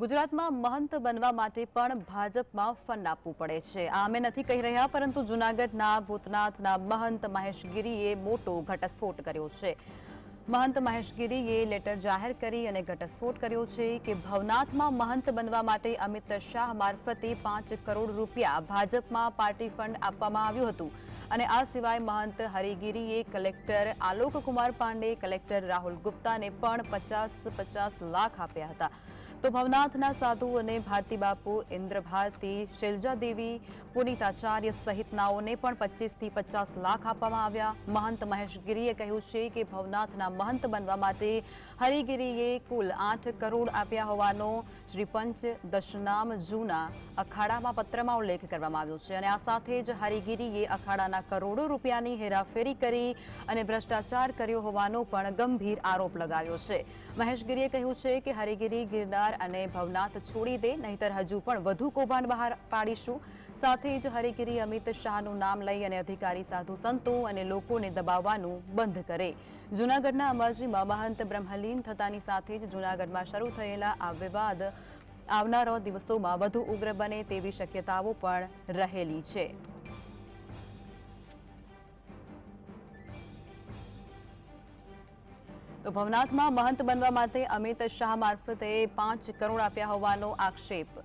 ગુજરાતમાં મહંત બનવા માટે પણ ભાજપમાં ફંડ આપવું પડે છે. આ અમે નથી કહી રહ્યા, પરંતુ જૂનાગઢના ભૂતનાથના મહંત મહેશગીરીએ મોટો ઘટસ્ફોટ કર્યો છે. મહંત મહેશગીરીએ લેટર જાહેર કરી અને ઘટસ્ફોટ કર્યો છે કે ભવનાથમાં મહંત બનવા માટે અમિત શાહ મારફતે પાંચ કરોડ રૂપિયા ભાજપમાં પાર્ટી ફંડ આપવામાં આવ્યું હતું. અને આ સિવાય મહંત હરિગીરીએ કલેક્ટર આલોક કુમાર પાંડે, કલેક્ટર રાહુલ ગુપ્તાને પણ પચાસ પચાસ લાખ આપ્યા હતા. તો ભવનાથના સાધુ અને ભારતી બાપુ ઇન્દ્ર ભારતી શૈલજા આચાર્ય સહિતનાઓને પણ પચીસથી પચાસ લાખ આપવામાં આવ્યા. મહંત મહેશગીરીએ કહ્યું છે કે ભવનાથના મહંત બનવા માટે હરિગીરીએ કુલ આઠ કરોડ આપ્યા હોવાનો શ્રી પંચ દશનામ જૂના અખાડામાં પત્રમાં ઉલ્લેખ કરવામાં આવ્યો છે. અને આ સાથે જ હરિગીરીએ અખાડાના કરોડો રૂપિયાની હેરાફેરી કરી અને ભ્રષ્ટાચાર કર્યો હોવાનો પણ ગંભીર આરોપ લગાવ્યો છે. મહેશગીરીએ કહ્યું છે કે હરિગીરી ગિરનાર અને ભવનાથ છોડી દે, નહીતર હજુ પણ વધુ કૌભાંડ બહાર પાડીશું. સાથે જ હરિગીરી અમિત શાહનું નામ લઈ અને અધિકારી સાધુ સંતો અને લોકોને દબાવવાનું બંધ કરે. જૂનાગઢના અંબાજીમાં મહંત બ્રહ્મલીન થતાની સાથે જ જૂનાગઢમાં શરૂ થયેલા આ વિવાદ આવનારા દિવસોમાં વધુ ઉગ્ર બને તેવી શક્યતાઓ પણ રહેલી છે. તો ભવનાથમાં મહંત બનવા માટે અમિત શાહ મારફતે પાંચ કરોડ આપ્યા હોવાનો આક્ષેપ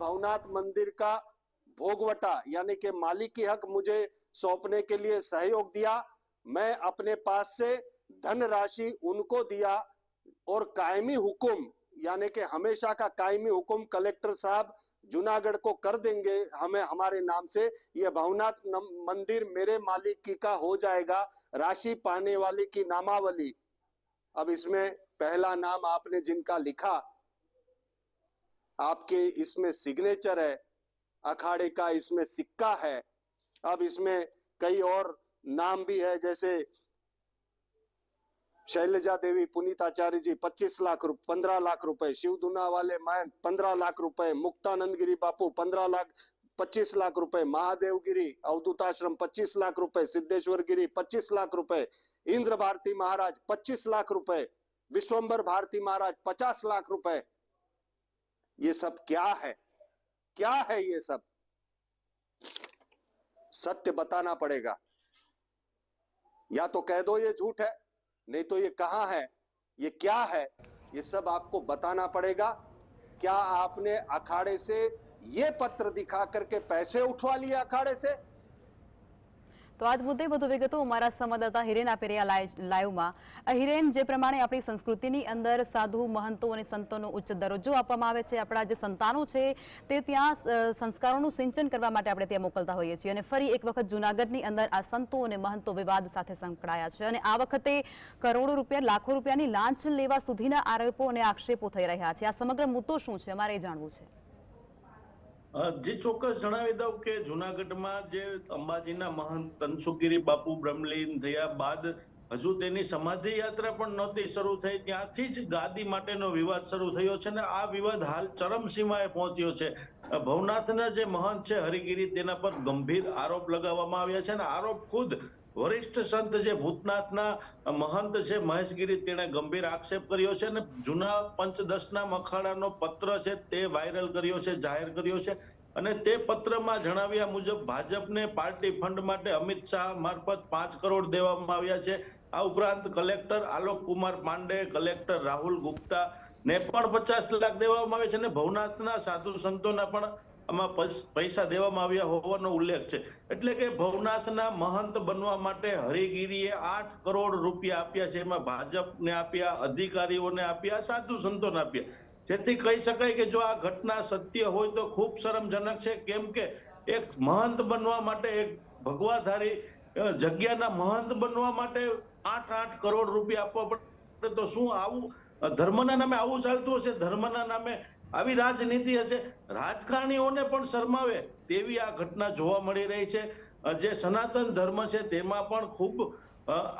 भवनाथ मंदिर का भोगवटा, यानी कि मालिकी हक मुझे सौंपने के लिए सहयोग दिया। मैं अपने पास से धन राशि उनको दिया और कायमी हुक्म, यानी कि हमेशा का कायमी हुक्म कलेक्टर साहब जूनागढ़ को कर देंगे। हमें, हमारे नाम से ये भवनाथ मंदिर मेरे मालिकी का हो जाएगा, राशि पाने वाले की नामावली। अब इसमें पहला नाम आपने जिनका लिखा आपके इसमें सिग्नेचर है, अखाड़े का इसमें सिक्का है। अब इसमें कई और नाम भी है, जैसे शैलजा देवी पुनीताचार्य जी 25 लाख रुपए 15 लाख रुपए, शिव दुना वाले महंत 15 लाख रुपए मुक्तानंद गिरी बापू 15 लाख 25 लाख रुपए महादेव गिरी अवधूताश्रम 25 लाख रुपए सिद्धेश्वर गिरी 25 लाख रुपए इंद्र भारती महाराज 25 लाख रुपए विश्वंबर भारती महाराज 50 लाख रुपए ये सब क्या है? क्या है ये सब? सत्य बताना पड़ेगा। या तो कह दो ये झूठ है, नहीं तो ये कहा है? ये क्या है? ये सब आपको बताना पड़ेगा। क्या आपने अखाड़े से ये पत्र दिखा करके पैसे उठवा लिए अखाड़े से? તો આજ મુદ્દે વધુ વિગતો અમારા સંવાદદાતા હિરેન આપી રહ્યા લાઈવમાં. હિરેન, જે પ્રમાણે આપણી સંસ્કૃતિની અંદર સાધુ, મહંતો અને સંતોનો ઉચ્ચ દરજ્જો આપવામાં આવે છે, આપણા જે સંતાનો છે, તે ત્યાં સંસ્કારોનું સિંચન કરવા માટે આપણે ત્યાં મોકલતા હોઈએ છીએ. અને ફરી એક વખત જૂનાગઢની અંદર આ સંતો અને મહંતો વિવાદ સાથે સંકળાયા છે. અને આ વખતે કરોડો રૂપિયા, લાખો રૂપિયાની લાંચ લેવા સુધીના આરોપો અને આક્ષેપો થઈ રહ્યા છે. આ સમગ્ર મુદ્દો શું છે? અમારે એ જાણવું છે. જે ચોક્કસ જણાવી દઉં કે જુનાગઢમાં જે અંબાજીના મહંત તનસુગીરી બાપુ બ્રહ્મલીન થયા બાદ હજુ તેની સમાધિ યાત્રા પણ નહોતી શરૂ થઈ. ત્યાંથી જ ગાદી માટેનો વિવાદ શરૂ થયો છે અને આ વિવાદ હાલ ચરમસીમાએ પહોંચ્યો છે. ભવનાથના જે મહંત છે હરિગીરી, તેના પર ગંભીર આરોપ લગાવવામાં આવ્યા છે અને આરોપ ખુદ વરિષ્ઠ સંત જે ભૂતનાથના મહંત છે મહેશગીરી, તેણે ગંભીર આક્ષેપ કર્યો છે અને જૂના પંચદશના મખાડાનો પત્ર છે તે વાયરલ કર્યો છે, જાહેર કર્યો છે. અને તે પત્રમાં જણાવ્યા મુજબ ભાજપને પાર્ટી ફંડ માટે અમિત શાહ મારફત પાંચ કરોડ દેવામાં આવ્યા છે. આ ઉપરાંત કલેક્ટર આલોક કુમાર પાંડે, કલેક્ટર રાહુલ ગુપ્તા ને પણ પચાસ લાખ દેવામાં આવે છે અને ભવનાથના સાધુ સંતોના પણ આમાં પૈસ- દેવામાં આવ્યા હોવાનો ઉલ્લેખ છે. એટલે કે ભવનાથના મહંત બનવા માટે હરિગીરીએ આઠ કરોડ રૂપિયા આપ્યા છે. એમાં ભાજપને આપ્યા, અધિકારીઓને આપ્યા, સાધુ સંતોને આપ્યા. જેથી કહી શકાય કે જો આ ઘટના સત્ય હોય તો ખૂબ શરમજનક છે. કેમ કે એક મહંત બનવા માટે એક ભગવાધારી જગ્યાના મહંત બનવા માટે આઠ આઠ કરોડ રૂપિયા આપવા પડે તો શું આવું? ધર્મના નામે આવું ચાલતું હશે? ધર્મના નામે આવી રાજનીતિ હશે. રાજકારણીઓને પણ શરમાવે તેવી આ ઘટના જોવા મળી રહી છે. જે સનાતન ધર્મ છે તેમાં પણ ખૂબ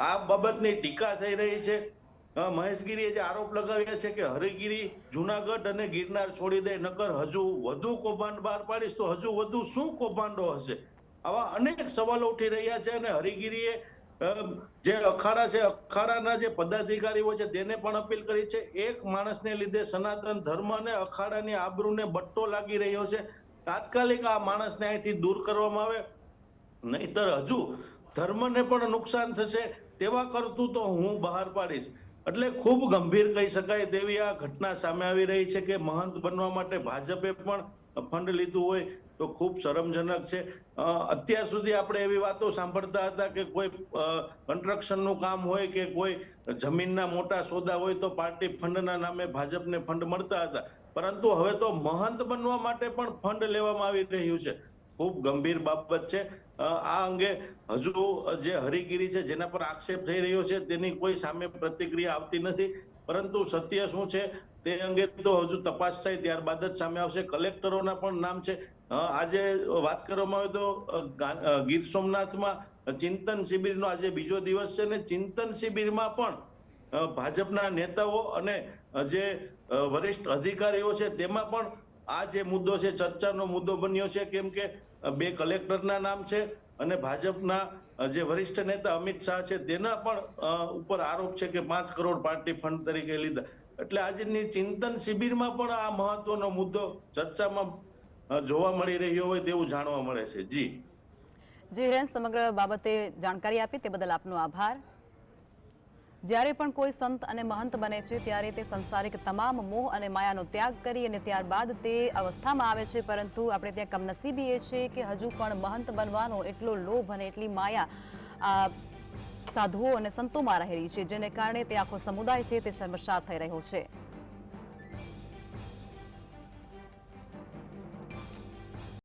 આ બાબતની ટીકા થઈ રહી છે. મહેશગીરીએ જે આરોપ લગાવ્યા છે કે હરિગીરી જુનાગઢ અને ગિરનાર છોડી દે, નકર હજુ વધુ કૌભાંડ બહાર પાડીશ તો હજુ વધુ શું કૌભાંડો હશે? આવા અનેક સવાલો ઉઠી રહ્યા છે અને હરિગીરીએ જે અખાડા છે, અખાડાના જે પદાધિકારીઓ છે, તેને પણ અપીલ કરી છે. એક માણસને લીધે સનાતન ધર્મ અને અખાડાની આબરૂને બટ્ટો લાગી રહ્યો છે. તાત્કાલિક આ માણસને અહીંથી દૂર કરવામાં આવે. નહીતર હજુ ધર્મને પણ નુકસાન થશે તેવા કરતું તો હું બહાર પાડીશ. એટલે ખૂબ ગંભીર કહી શકાય તેવી આ ઘટના સામે આવી રહી છે કે મહંત બનવા માટે ભાજપે પણ ફંડ લીધું હોય તો ખૂબ શરમજનક છે. અત્યાર સુધી આપણે એવી વાતો સાંભળતા હતા કે કોઈ કન્સ્ટ્રક્શનનું કામ હોય કે કોઈ જમીનના મોટા સોદા હોય તો પાર્ટી ફંડના નામે ભાજપને ફંડ મળતા હતા. પરંતુ હવે તો મહંત બનવા માટે પણ ફંડ લેવામાં આવી રહ્યું છે. ખૂબ ગંભીર બાબત છે. આ અંગે હજુ જે હરિગીરી છે જેના પર આક્ષેપ થઈ રહ્યો છે તેની કોઈ સામે પ્રતિક્રિયા આવતી નથી. પરંતુ સત્ય શું છે? તે અંગે તો હજુ તપાસ થાય, ત્યારબાદ જ સામે આવશે. કલેક્ટરોના પણ નામ છે. આજે વાત કરવામાં આવે તો ગીર સોમનાથમાં ચિંતન શિબિરનો આજે બીજો દિવસ છે ને ચિંતન શિબિરમાં પણ ભાજપના નેતાઓ અને જે વરિષ્ઠ અધિકારીઓ છે તેમાં પણ આ જે મુદ્દો છે, ચર્ચાનો મુદ્દો બન્યો છે. કેમ કે બે કલેક્ટરના નામ છે અને ભાજપના જે વરિષ્ઠ નેતા અમિત શાહ છે, તેના પણ ઉપર આરોપ છે કે પાંચ કરોડ પાર્ટી ફંડ તરીકે લીધા. એટલે આજની ચિંતન શિબિરમાં પણ આ મહત્વનો મુદ્દો ચર્ચામાં જોવા મળી રહ્યો હોય તેવું જાણવા મળે છે. જી. જી, હિરેન, સમગ્ર બાબતે જાણકારી આપી તે બદલ આપનો આભાર. જ્યારે પણ કોઈ સંત અને મહંત બને છે, ત્યારે તે સંસારિક તમામ મોહ અને માયાનો ત્યાગ કરી અને ત્યારબાદ તે અવસ્થામાં આવે છે. પરંતુ આપણે ત્યાં કમનસીબી એ છે કે હજુ પણ મહંત બનવાનો એટલો લોભ અને એટલી માયા સાધુઓ અને સંતોમાં રહેલી છે, જેને કારણે તે આખો સમુદાય છે તે શર્મસાર થઈ રહ્યો છે.